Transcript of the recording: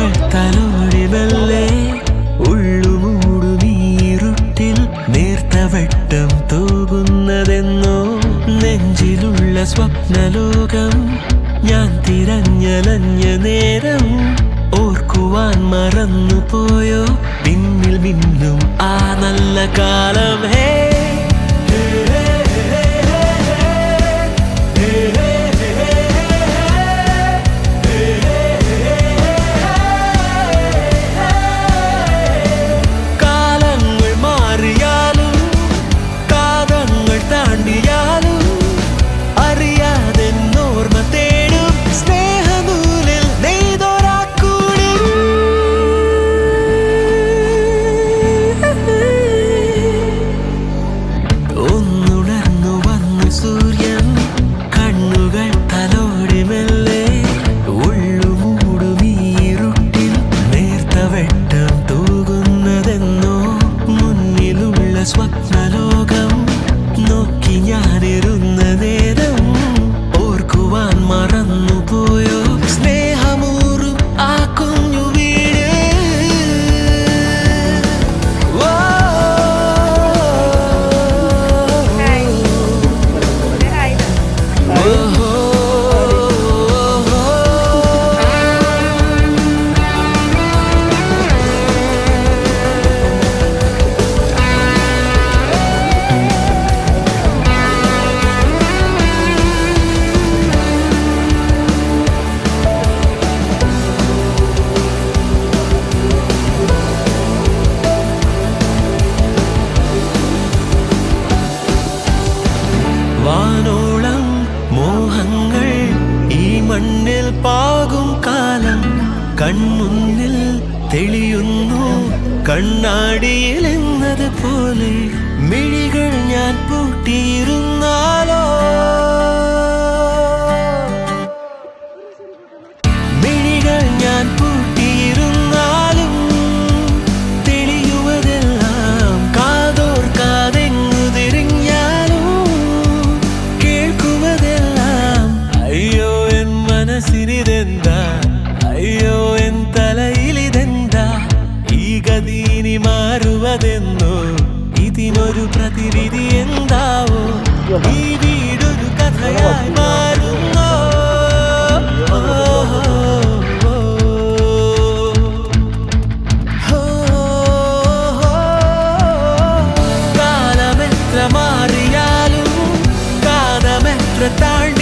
കണ്ണുകൾ തലോടി മെല്ലെ ഉള്ളുമൂടുമീരുട്ടിൽ നേർത്തവട്ടം തോകുന്നതെന്നോ? നെഞ്ചിലുള്ള സ്വപ്നലോകം ഞാൻ തിരഞ്ഞലഞ്ഞ നേരം ഓർക്കുവാൻ മറന്നുപോയോ? പിന്നിൽ മിന്നും ആ നല്ല കാലം ഹേ, നേർത്ത വാനോളം മോഹങ്ങൾ ഈ മണ്ണിൽ പാകും കാലം. കൺമുന്നിൽ തെളിയുന്നു കണ്ണാടിയിൽ എന്നത് പോലെ മിഴികൾ ഞാൻ പൂട്ടിയിരുന്നാലോ വരുവതെന്നോ ഇതിനൊരു പ്രതിവിധി എന്താവോ ഈ വീടൊരു കഥയായി മാറുന്നോ കാലമെത്ര മാറിയാലും കാലമെത്ര താഴ്ന്ന